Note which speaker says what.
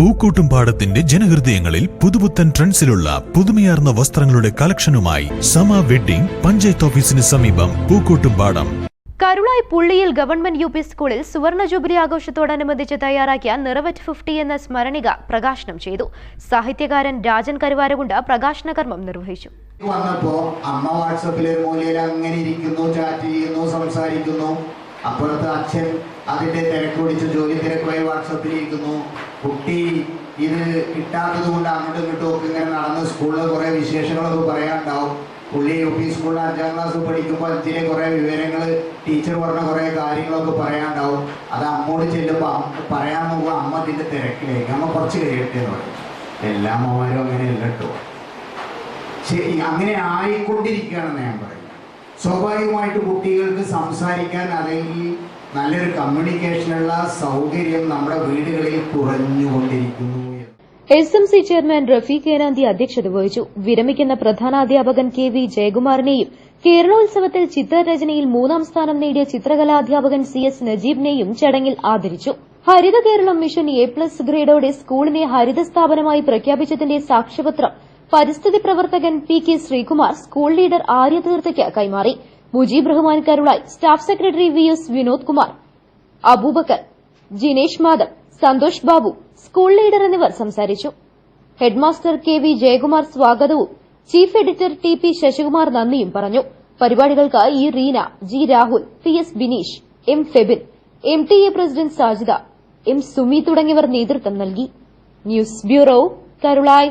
Speaker 1: പൂക്കോട്ടുംപാടത്തിന്റെ ജനഹൃദയങ്ങളിൽ പുതുപുത്തൻ ട്രെൻഡ്സിലുള്ള പുതുമയാർന്ന വസ്ത്രങ്ങളുടെ കളക്ഷനുമായി സമ വെഡ്ഡിംഗ് പഞ്ചായത്ത് ഓഫീസിന് സമീപം പൂക്കൂട്ടും പാടം.
Speaker 2: കരുളായി പുള്ളിയിൽ ഗവൺമെന്റ് യു പി സ്കൂളിൽ സുവർണ ജൂബിലി ആഘോഷത്തോടനുബന്ധിച്ച് തയ്യാറാക്കിയ നിറവറ്റ് ഫിഫ്റ്റി എന്ന സ്മരണിക പ്രകാശനം ചെയ്തു. സാഹിത്യകാരൻ രാജൻ കരുവാരകുണ്ട് പ്രകാശന കർമ്മം നിർവഹിച്ചു.
Speaker 3: വന്നപ്പോ അമ്മ വാട്സപ്പിലെ മൂലയിൽ അങ്ങനെ ഇരിക്കുന്നു ചാറ്റ് ചെയ്യുന്നു സംസാരിക്കുന്നു. അപ്പുറത്ത് അച്ഛൻ അതിന്റെ തിരക്ക് പിടിച്ച് ജോലി തിരക്കുമായി വാട്സപ്പിലിരിക്കുന്നു കുട്ടി ഇത് കിട്ടാത്തത് കൊണ്ട് അങ്ങോട്ടും ഇങ്ങോട്ടും ഒക്കെ ഇങ്ങനെ നടന്ന് സ്കൂളിൽ കുറെ വിശേഷങ്ങളൊക്കെ പറയാനുണ്ടാവും. പുള്ളി യു പി സ്കൂളിൽ അഞ്ചാം ക്ലാസ് പഠിക്കുമ്പോൾ അഞ്ചിലെ കുറെ വിവരങ്ങൾ ടീച്ചർ പറഞ്ഞ കുറേ കാര്യങ്ങളൊക്കെ പറയാനുണ്ടാവും. അത് അമ്മോട് ചെല്ലുമ്പോൾ പറയാൻ നോക്കുമ്പോൾ അമ്മ അതിന്റെ തിരക്കിലേക്ക് അമ്മ കുറച്ച് കഴിയട്ടെ എന്ന് പറയും. എല്ലാ അമ്മമാരും അങ്ങനെയല്ല കേട്ടോ. ശരി അങ്ങനെ ആയിക്കൊണ്ടിരിക്കുകയാണെന്ന് ഞാൻ പറയുന്നത്. സ്വാഭാവികമായിട്ട് കുട്ടികൾക്ക് സംസാരിക്കാൻ അല്ലെങ്കിൽ നല്ലൊരു കമ്മ്യൂണിക്കേഷനുള്ള സൗകര്യം നമ്മുടെ വീടുകളിൽ കുറഞ്ഞുകൊണ്ടിരിക്കുന്നു
Speaker 2: S M C chairman Rafeeq Enanthi അധ്യക്ഷത വഹിച്ചു. വിരമിക്കുന്ന പ്രധാനാധ്യാപകൻ കെ വി ജയകുമാറിനെയും കേരളോത്സവത്തിൽ ചിത്രരചനയിൽ മൂന്നാം സ്ഥാനം നേടിയ ചിത്രകലാധ്യാപകൻ സി എസ് നജീബിനെയും ചടങ്ങിൽ ആദരിച്ചു. Haritha Keralam mission A plus ഗ്രേഡോടെ സ്കൂളിനെ ഹരിത സ്ഥാപനമായി പ്രഖ്യാപിച്ചതിന്റെ സാക്ഷ്യപത്രം പരിസ്ഥിതി പ്രവർത്തകൻ P K Sreekumar school leader ആര്യതീർത്ഥയ്ക്ക് കൈമാറി. Mujeeb Rahman Karulai staff secretary V S Vinod Kumar. Abubakar Jinesh Madhav Santhosh Babu school leader എന്നിവർ സംസാരിച്ചു. ഹെഡ്മാസ്റ്റർ കെ വി ജയകുമാർ സ്വാഗതവും chief editor T P Sasikumar നന്ദിയും പറഞ്ഞു. പരിപാടികൾക്ക് E Reena G Rahul P S Bineesh M Febin M T A president Sajida M Sumi തുടങ്ങിയവർ നേതൃത്വം നൽകി. News bureau Karulai.